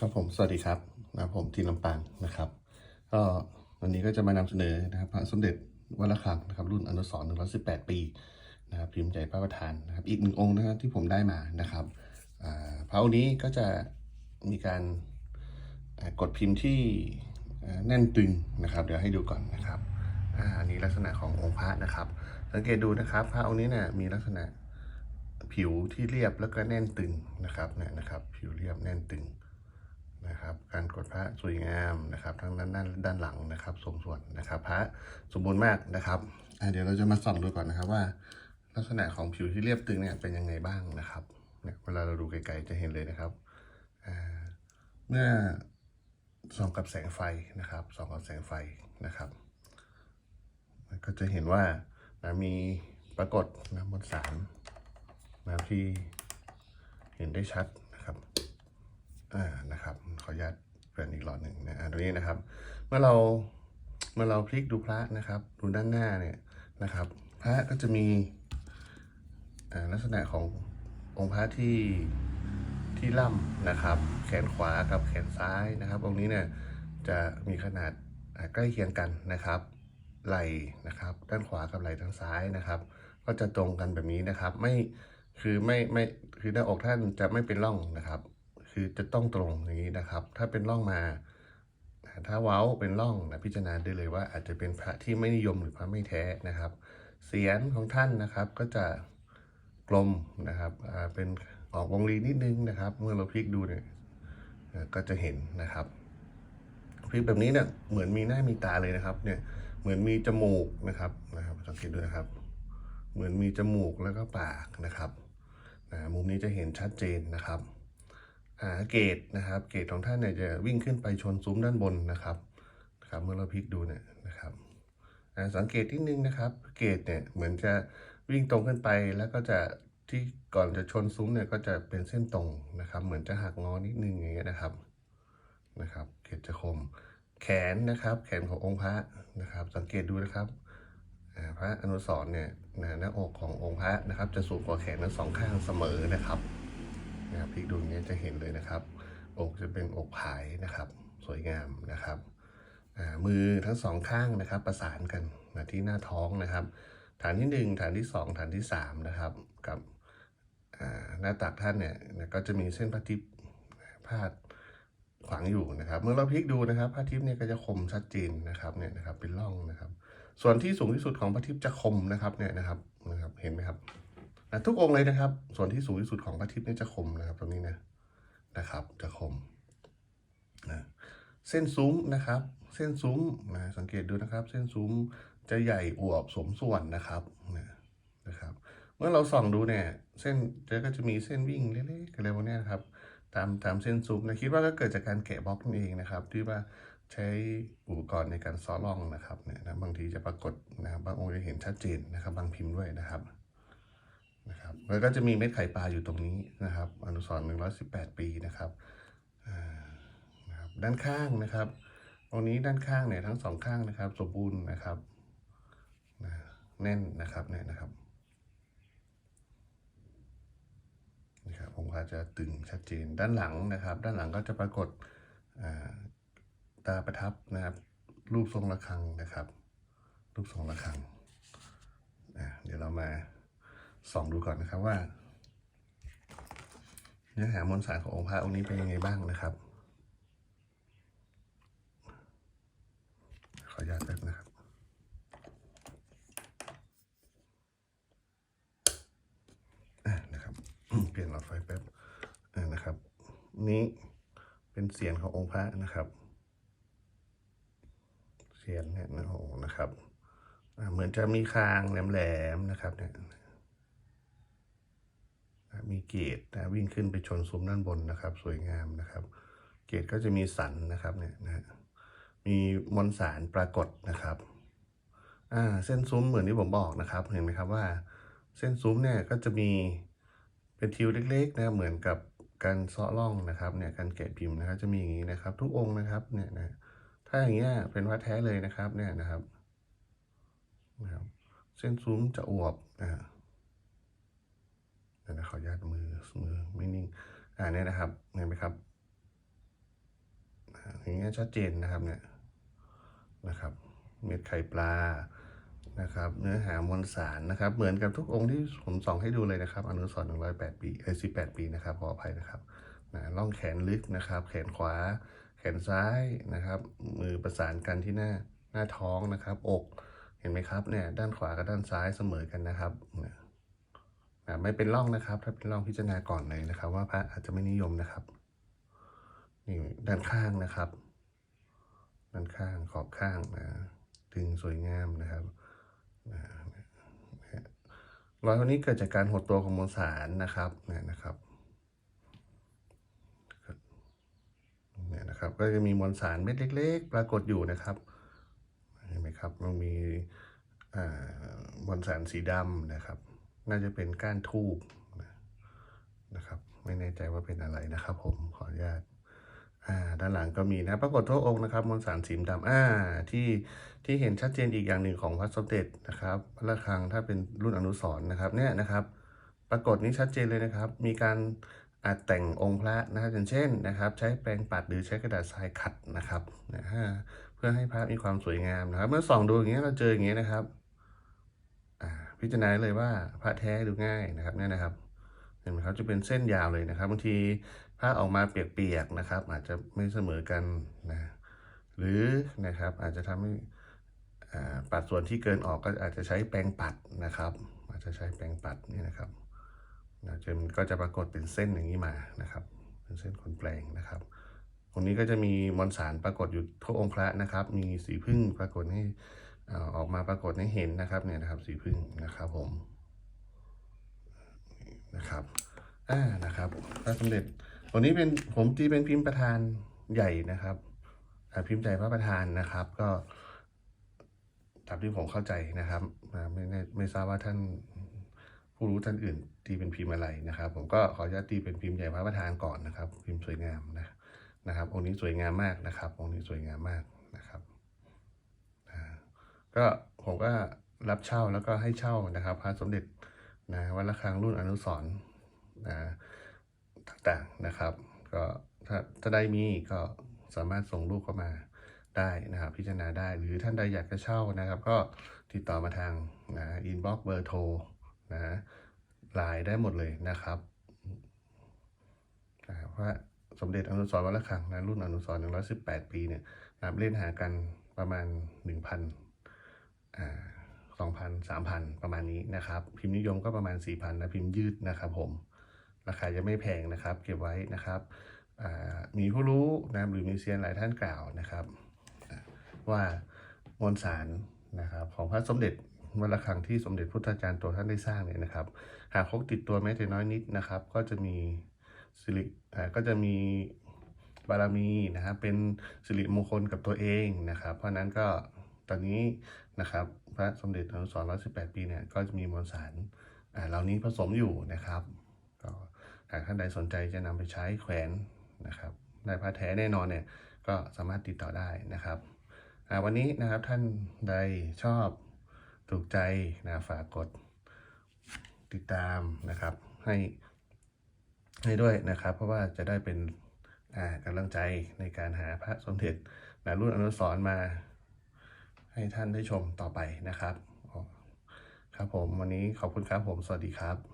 ครับผมสวัสดีครับนะผมทีนลำปางนะครับ ก็วันนี้ก็จะมานำเสนอนะครับพระสมเด็จวัดระฆังนะครับ รุ่นอนุสรณ์118ปีนะครับพิมพ์ใจพระประธานนะครับ อีกหนึ่งองค์นะครับที่ผมได้มานะครับพระองค์นี้ก็จะมีการกดพิมพ์ที่แน่นตึงนะครับ เดี๋ยวให้ดูก่อนนะครับอันนี้ลักษณะขององค์พระนะครับ สังเกตดูนะครับพระองค์นี้เนี่ยมีลักษณะผิวที่เรียบแล้วก็แน่นตึงนะครับเนี่ยนะครับ ผิวเรียบแน่นตึง นะครับการกดพระสวยงามนะครับทั้งด้านด้าด้านหลังนะครับสมส่วนนะครับ พระสมบูรณ์มากนะครับเดี๋ยวเราจะมาส่องดูก่อนนะครับว่า ลักษณะของผิวที่เรียบตึงเนี่ยเป็นยังไงบ้างนะครับเนี่ยเวลาเราดูไกลๆจะเห็นเลยนะครับเมื่อส่องกับแสงไฟนะครับส่องกับแสงไฟนะครับ ก็จะเห็นว่านะมีปรากฏนะบนสารนะที่เห็นได้ชัด อ่านะครับขออนุญาตเปลี่ยนอีกหลอดหนึ่งนะตรงนี้นะครับ เมื่อเราเมื่อเราพลิกดูพระนะครับ ดูด้านหน้าเนี่ยนะครับ พระก็จะมีลักษณะขององค์พระที่ที่ล่ำนะครับ แขนขวากับแขนซ้ายนะครับ องค์นี้เนี่ยจะมีขนาดใกล้เคียงกันนะครับ ไหล่นะครับ ด้านขวากับไหล่ด้านซ้ายนะครับ ก็จะตรงกันแบบนี้นะครับ ไม่คือไม่ไม่คือหน้าอกท่านจะไม่เป็นร่องนะครับ คือจะต้องตรงอย่างนี้นะครับ ถ้าเป็นร่องมา ถ้าเว้าเป็นร่องนะพิจารณาได้เลยว่า อาจจะเป็นพระที่ไม่นิยมหรือพระไม่แท้นะครับ เสียนของท่านนะครับก็จะกลมนะครับเป็นออกวงรีนิดนึงนะครับ เมื่อเราพลิกดูเนี่ยก็จะเห็นนะครับพลิกแบบนี้เนี่ยเหมือนมีหน้ามีตาเลยนะครับ เนี่ยเหมือนมีจมูกนะครับนะครับสังเกตดูนะครับ เหมือนมีจมูกแล้วก็ปากนะครับมุมนี้จะเห็นชัดเจนนะครับ อ่าเกตนะครับ เกตของท่านเนี่ยจะวิ่งขึ้นไปชนซุ้มด้านบนนะครับนะครับ เมื่อเราพลิกดูเนี่ยนะครับสังเกตนิดนึงนะครับ เกตเนี่ยเหมือนจะวิ่งตรงขึ้นไปแล้วก็จะที่ก่อนจะชนซุ้มเนี่ยก็จะเป็นเส้นตรงนะครับ เหมือนจะหักงอนิดนึงอย่างเงี้ยนะครับนะครับ เกตจะคม แขนนะครับ แขนขององค์พระนะครับ สังเกตดูนะครับพระอนุสร์เนี่ยหน้าอกขององค์พระนะครับ จะสูงกว่าแขนทั้งสองข้างเสมอนะครับ นะครับพลิกดูอย่างนี้จะเห็นเลยนะครับ อกจะเป็นอกผายนะครับ สวยงามนะครับมือทั้งสองข้างนะครับ ประสานกันนะที่หน้าท้องนะครับ ฐานที่หนึ่งฐานที่สองฐานที่สามนะครับ กับหน้าตักท่านเนี่ยนะก็จะมีเส้นพระทิพย์พาดขวางอยู่นะครับ เมื่อเราพลิกดูนะครับพระทิพย์เนี่ยก็จะคมชัดเจนนะครับเนี่ยนะครับเป็นร่องนะครับ ส่วนที่สูงที่สุดของพระทิพย์จะคมนะครับเนี่ยนะครับนะครับเห็นไหมครับ ทุกองค์เลยนะครับ ส่วนที่สูงที่สุดของพระอาทิตย์นี่จะคมนะครับ ตรงนี้นะนะครับ จะคมนะเส้นซุ้มนะครับ เส้นซุ้มนะสังเกตดูนะครับ เส้นซุ้มจะใหญ่อวบสมส่วนนะครับนะนะครับ เมื่อเราส่องดูเนี่ยเส้นจะก็จะมีเส้นวิ่งเล็กๆอะไรพวกเนี้ยนะครับตามตามเส้นซุ้มนะคิดว่าก็เกิดจากการแกะบล็อกนั่นเองนะครับ ที่ว่าใช้อุปกรณ์ในการซ้อล่องนะครับเนี่ยนะบางทีจะปรากฏนะครับบางองค์จะเห็นชัดเจนนะครับ บางพิมพ์ด้วยนะครับ นะครับแล้วก็จะมีเม็ดไข่ปลาอยู่ตรงนี้นะครับ อนุสรณ์118 ปีนะครับนะครับ ด้านข้างนะครับ ตรงนี้ด้านข้างเนี่ยทั้งสองข้างนะครับ สมบูรณ์นะครับแน่นนะครับเนี่ยนะครับนะครับผมก็จะตึงชัดเจนด้านหลังนะครับ ด้านหลังก็จะปรากฏตาประทับนะครับรูปทรงระฆังนะครับ รูปทรงระฆังเดี๋ยวเรามา ส่องดูก่อนนะครับว่า เนื้อหามวลสารขององค์พระองค์นี้เป็นยังไงบ้างนะครับ ขออนุญาตแป๊บนะครับนะครับ เปลี่ยนหลอดไฟแป๊บนะครับ นี้เป็นเสียงขององค์พระนะครับเสียงเนี่ยนะโอ้โหนะครับ เหมือนจะมีคางแหลมๆนะครับเนี่ย มีเกตนะวิ่งขึ้นไปชนซุ้มด้านบนนะครับ สวยงามนะครับ เกตก็จะมีสันนะครับเนี่ยนะฮะมีมวลสารปรากฏนะครับอ่าเส้นซุ้มเหมือนที่ผมบอกนะครับ เห็นไหมครับว่า เส้นซุ้มเนี่ยก็จะมีเป็นทิวเล็กๆนะเหมือนกับการเซาะร่องนะครับเนี่ยการแกะพิมพ์นะครับจะมีอย่างนี้นะครับ ทุกองค์นะครับเนี่ยนะถ้าอย่างเงี้ยเป็นวัดแท้เลยนะครับเนี่ยนะครับนะครับ เส้นซุ้มจะอวบนะฮะ เดี๋ยวนะขออนุญาตมือมือไม่นิ่งอ่าเนี่ยนะครับเห็นไหมครับอย่างี้ยชัดเจนนะครับเนี่ยนะครับ เม็ดไข่ปลานะครับ เนื้อหามวลสารนะครับ เหมือนกับทุกองค์ที่ผมส่องให้ดูเลยนะครับ อนุสรณ์108ปีเอ้ย18ปีนะครับขออภัยนะครับนะล่องแขนลึกนะครับ แขนขวา แขนซ้ายนะครับ มือประสานกันที่หน้าหน้าท้องนะครับ อกเห็นไหมครับเนี่ยด้านขวากับด้านซ้ายเสมอกันนะครับเนี่ย ไม่เป็นร่องนะครับ ถ้าเป็นร่องพิจารณาก่อนเลยนะครับ ว่าพระอาจจะไม่นิยมนะครับนี่ด้านข้างนะครับ ด้านข้างขอบข้างนะดึงสวยงามนะครับนะรอยคนนี้เกิดจากการหดตัวของมวลสารนะครับเนี่ยนะครับเนี่ยนะครับ ก็จะมีมวลสารเม็ดเล็ก ๆ ปรากฏอยู่นะครับเห็นไหมครับมันมีมวลสารสีดำนะครับ น่าจะเป็นก้านทูบนะครับ ไม่แน่ใจว่าเป็นอะไรนะครับผมขออนุญาตด้านหลังก็มีนะปรากฏทั่วองค์นะครับมวลสารสีดำอ่าที่ที่เห็นชัดเจนอีกอย่างหนึ่งของพระสมเด็จนะครับพระระฆังถ้าเป็นรุ่นอนุสร์นะครับเนี่ยนะครับ ปรากฏนี้ชัดเจนเลยนะครับ มีการอาจแต่งองค์พระนะครับอย่างเช่นนะครับ ใช้แปรงปัดหรือใช้กระดาษทรายขัดนะครับนะฮะเพื่อให้พระมีความสวยงามนะครับ เมื่อส่องดูอย่างเงี้ยเราเจออย่างเงี้ยนะครับอ่า พิจารณาเลยว่าพระแท้ดูง่ายนะครับเนี่ยนะครับเห็นไหมครับจะเป็นเส้นยาวเลยนะครับบางทีผ้าออกมาเปียกๆนะครับ อาจจะไม่เสมอกันนะหรือนะครับอาจจะทำให้ปัดส่วนที่เกินออกก็อาจจะใช้แปรงปัดนะครับ อาจจะใช้แปรงปัดนี่นะครับนะจะก็จะปรากฏเป็นเส้นอย่างนี้มานะครับ เป็นเส้นขนแปลงนะครับตรงนี้ก็จะมีมวลสารปรากฏอยู่ทั่วองค์พระนะครับ มีสีพึ่งปรากฏให้ ออกมาปรากฏให้เห็นนะครับเนี่ยนะครับสีพึ่งนะครับผมนะครับอ่านะครับพระสมเด็จตัวนี้เป็นผมตีเป็นพิมพ์ประธานใหญ่นะครับพิมพ์ใหญ่พระประธานนะครับ ก็ตามที่ผมเข้าใจนะครับไม่แน่ไม่ทราบว่าท่านผู้รู้ท่านอื่น ตีเป็นพิมพ์อะไรนะครับ ผมก็ขออนุญาตตีเป็นพิมพ์ใหญ่พระประธานก่อนนะครับ พิมพ์สวยงามนะนะครับองค์นี้สวยงามมากนะครับองค์นี้สวยงามมาก ก็ผมก็รับเช่าแล้วก็ให้เช่านะครับพระสมเด็จนะวัดระฆังรุ่นอนุสรณ์นะต่างๆนะครับ ก็ถ้าถ้าได้มีก็สามารถส่งรูปเข้ามาได้นะครับ พิจารณาได้หรือท่านใดอยากจะเช่านะครับ ก็ติดต่อมาทางนะอินบ็อกเบอร์โทรนะไลน์ได้หมดเลยนะครับนะครับว่าสมเด็จอนุสร์วัดระฆังนะรุ่นอนุสรณ์118 ปีเนี่ยนับเล่นหากันประมาณ 1,000อ่า สองพันสามพันประมาณนี้นะครับ พิมพ์นิยมก็ประมาณสี่พันนะพิมพ์ยืดนะครับผม ราคาจะไม่แพงนะครับ เก็บไว้นะครับมีผู้รู้นะหรือมีเซียนหลายท่านกล่าวนะครับ ว่ามวลสารนะครับของพระสมเด็จวัดระฆังที่สมเด็จพุทธาจารย์ตัวท่านได้สร้างเนี่ยนะครับ หากพกติดตัวแม้แต่น้อยนิดนะครับ ก็จะมีสิริก็จะมีบารมีนะครับเป็นสิริมงคลกับตัวเองนะครับ เพราะฉะนั้นก็ตอนนี้ นะครับ พระสมเด็จอนุสรณ์118ปีเนี่ยก็จะมีมวลสารอ่าเหล่านี้ผสมอยู่นะครับก็หากท่านใดสนใจจะนำไปใช้แขวนนะครับได้พระแท้แน่นอนเนี่ยก็สามารถติดต่อได้นะครับอ่าวันนี้นะครับท่านใดชอบถูกใจนะฝากกดติดตามนะครับให้ให้ด้วยนะครับ เพราะว่าจะได้เป็นกำลังใจในการหาพระสมเด็จนะรุ่นอนุสร์มา ให้ท่านได้ชมต่อไปนะครับ ครับผมวันนี้ขอบคุณครับผม สวัสดีครับ